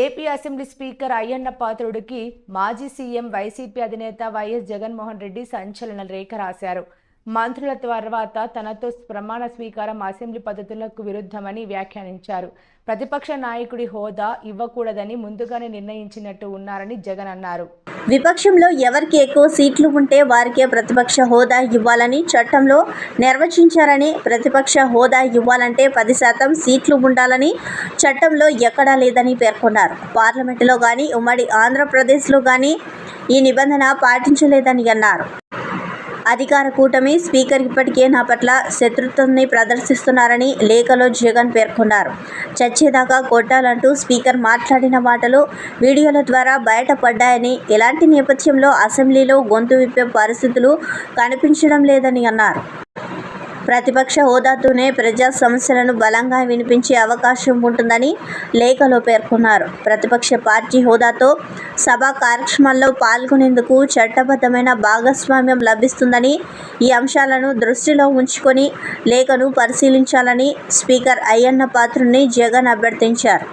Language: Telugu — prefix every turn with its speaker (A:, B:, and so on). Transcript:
A: ఏపీ అసెంబ్లీ స్పీకర్ అయ్యన్న పాత్రుడికి మాజీ సీఎం వైసీపీ అధినేత వైఎస్ జగన్మోహన్ రెడ్డి సంచలన రేఖ రాశారు. మంత్రుల తర్వాత తనతో ప్రమాణ స్వీకారం అసెంబ్లీ పద్ధతులకు విరుద్ధమని వ్యాఖ్యానించారు. ప్రతిపక్ష నాయకుడి హోదా ఇవ్వకూడదని ముందుగానే నిర్ణయించినట్టు ఉన్నారని జగన్ అన్నారు.
B: విపక్షంలో ఎవరికి ఎక్కువ సీట్లు ఉంటే వారికే ప్రతిపక్ష హోదా ఇవ్వాలని చట్టంలో నిర్వచించారని ప్రతిపక్ష హోదా ఇవ్వాలంటే పది శాతం సీట్లు ఉండాలని చట్టంలో ఎక్కడా లేదని పేర్కొన్నారు. పార్లమెంటులో కానీ ఉమ్మడి ఆంధ్రప్రదేశ్లో కానీ ఈ నిబంధన పాటించలేదని అన్నారు. అధికార కూటమి స్పీకర్ ఇప్పటికే నా పట్ల శత్రుత్వాన్ని ప్రదర్శిస్తున్నారని లేఖలో జగన్ పేర్కొన్నారు. చచ్చేదాకా కొట్టాలంటూ స్పీకర్ మాట్లాడిన మాటలు వీడియోల ద్వారా బయటపడ్డాయని ఎలాంటి నేపథ్యంలో అసెంబ్లీలో గొంతు విప్పే పరిస్థితులు కనిపించడం లేదని అన్నారు. ప్రతిపక్ష హోదాతోనే ప్రజా సమస్యలను బలంగా వినిపించే అవకాశం ఉంటుందని లేఖలో పేర్కొన్నారు. ప్రతిపక్ష పార్టీ హోదాతో సభా కార్యక్రమాల్లో పాల్గొనేందుకు చట్టబద్ధమైన భాగస్వామ్యం లభిస్తుందని ఈ అంశాలను దృష్టిలో ఉంచుకొని లేఖను పరిశీలించాలని స్పీకర్ అయ్యన్న పాత్రుని జగన్ అభ్యర్థించారు.